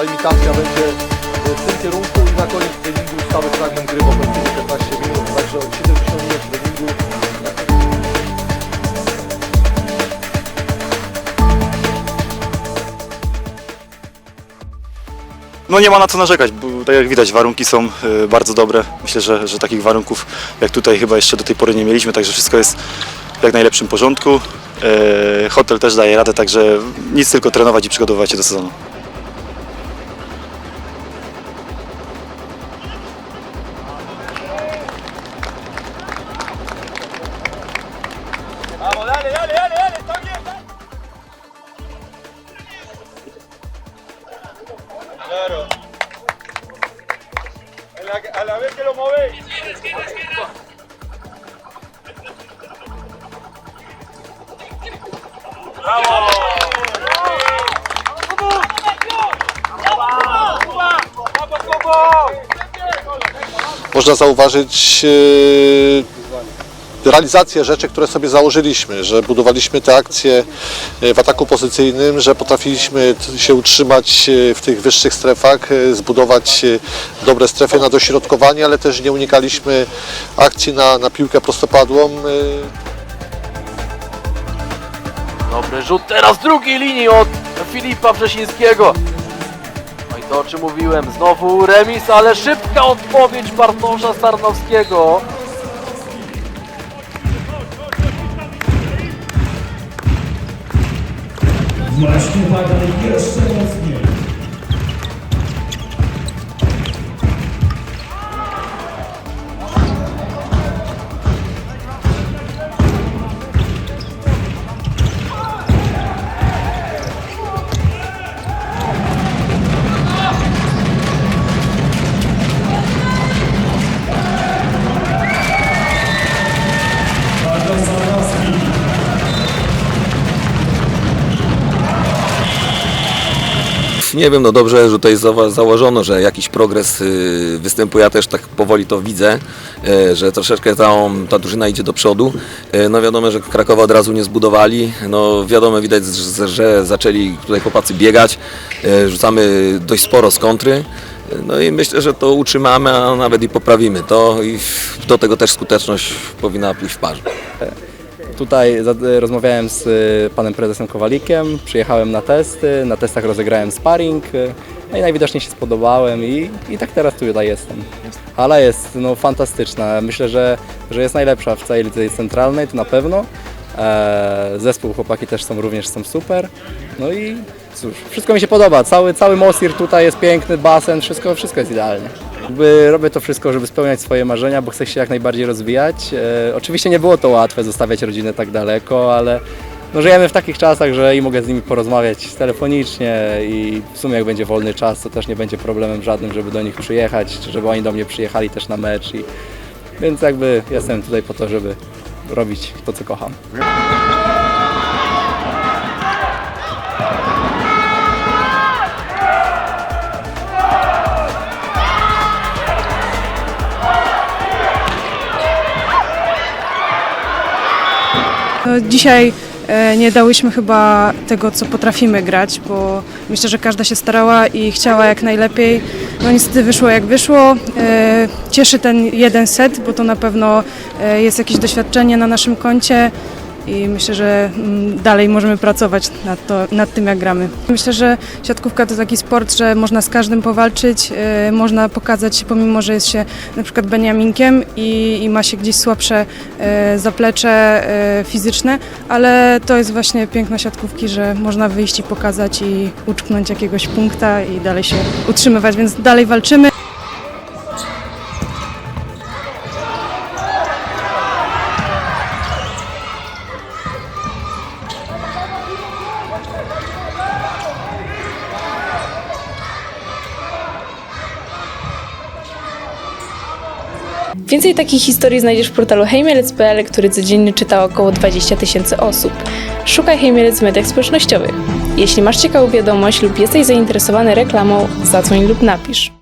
Ta imitacja będzie w tym kierunku i na koniec treningu stały fragment gry w ofensywie 15 minut, także 70 minut treningu. No nie ma na co narzekać, bo tak jak widać warunki są e, bardzo dobre. Myślę, że, że takich warunków jak tutaj chyba jeszcze do tej pory nie mieliśmy, także wszystko jest w jak najlepszym porządku. E, hotel też daje radę, także nic tylko trenować i przygotowywać się do sezonu. Vamos, dale, dale, dale, dale, está bien, dale. Claro. A la, a la vez que lo movéis. ¡Vamos! Można zauważyć e, realizację rzeczy, które sobie założyliśmy, że budowaliśmy te akcje e, w ataku pozycyjnym, że potrafiliśmy się utrzymać e, w tych wyższych strefach, e, zbudować dobre strefy na dośrodkowanie, ale też nie unikaliśmy akcji na, na piłkę prostopadłą. Dobry rzut teraz drugiej linii od Filipa Wrzesińskiego. No i to o czym mówiłem, znowu remis, ale szybka odpowiedź Bartosza Starnowskiego. Właśnie badaj jeszcze mocniej. Nie wiem, no dobrze, że tutaj założono, że jakiś progres y, występuje. Ja też tak powoli to widzę, y, że troszeczkę ta, ta drużyna idzie do przodu. Y, No wiadomo, że Krakowa od razu nie zbudowali. No wiadomo, widać, że, zaczęli tutaj chłopacy biegać. Rzucamy dość sporo z kontry. No i myślę, że to utrzymamy, a nawet i poprawimy to i do tego też skuteczność powinna pójść w parze. Tutaj za- rozmawiałem z y, panem prezesem Kowalikiem, przyjechałem na testy, na testach rozegrałem sparring, y, no i najwidoczniej się spodobałem i, i tak teraz tutaj jestem. Hala jest no, fantastyczna, myślę, że, że jest najlepsza w całej lidze centralnej, to na pewno. E, zespół, chłopaki też są również są super. No i cóż, wszystko mi się podoba, cały, cały Mosir tutaj jest piękny, basen, wszystko, wszystko jest idealnie. Jakby robię to wszystko, żeby spełniać swoje marzenia, bo chcę się jak najbardziej rozwijać. E, oczywiście nie było to łatwe zostawiać rodzinę tak daleko, ale no, żyjemy w takich czasach, że i mogę z nimi porozmawiać telefonicznie i w sumie jak będzie wolny czas, to też nie będzie problemem żadnym, żeby do nich przyjechać, czy żeby oni do mnie przyjechali też na mecz. I, więc jakby jestem tutaj po to, żeby robić to, co kocham. Dzisiaj e, nie dałyśmy chyba tego, co potrafimy grać, bo myślę, że każda się starała i chciała jak najlepiej. No niestety wyszło jak wyszło. E, Cieszy ten jeden set, bo to na pewno e, jest jakieś doświadczenie na naszym koncie i myślę, że mm, dalej możemy pracować nad, to, nad tym, jak gramy. Myślę, że siatkówka to taki sport, że można z każdym powalczyć, e, można pokazać się, pomimo że jest się na przykład Beniaminkiem i, i ma się gdzieś słabsze e, zaplecze e, fizyczne, ale to jest właśnie piękno siatkówki, że można wyjść i pokazać i uczknąć jakiegoś punkta i dalej się utrzymywać, więc dalej walczymy. Więcej takich historii znajdziesz w portalu hejmielec.pl, który codziennie czyta około 20 tysięcy osób. Szukaj Hejmielec w mediach społecznościowych. Jeśli masz ciekawą wiadomość lub jesteś zainteresowany reklamą, zadzwoń lub napisz.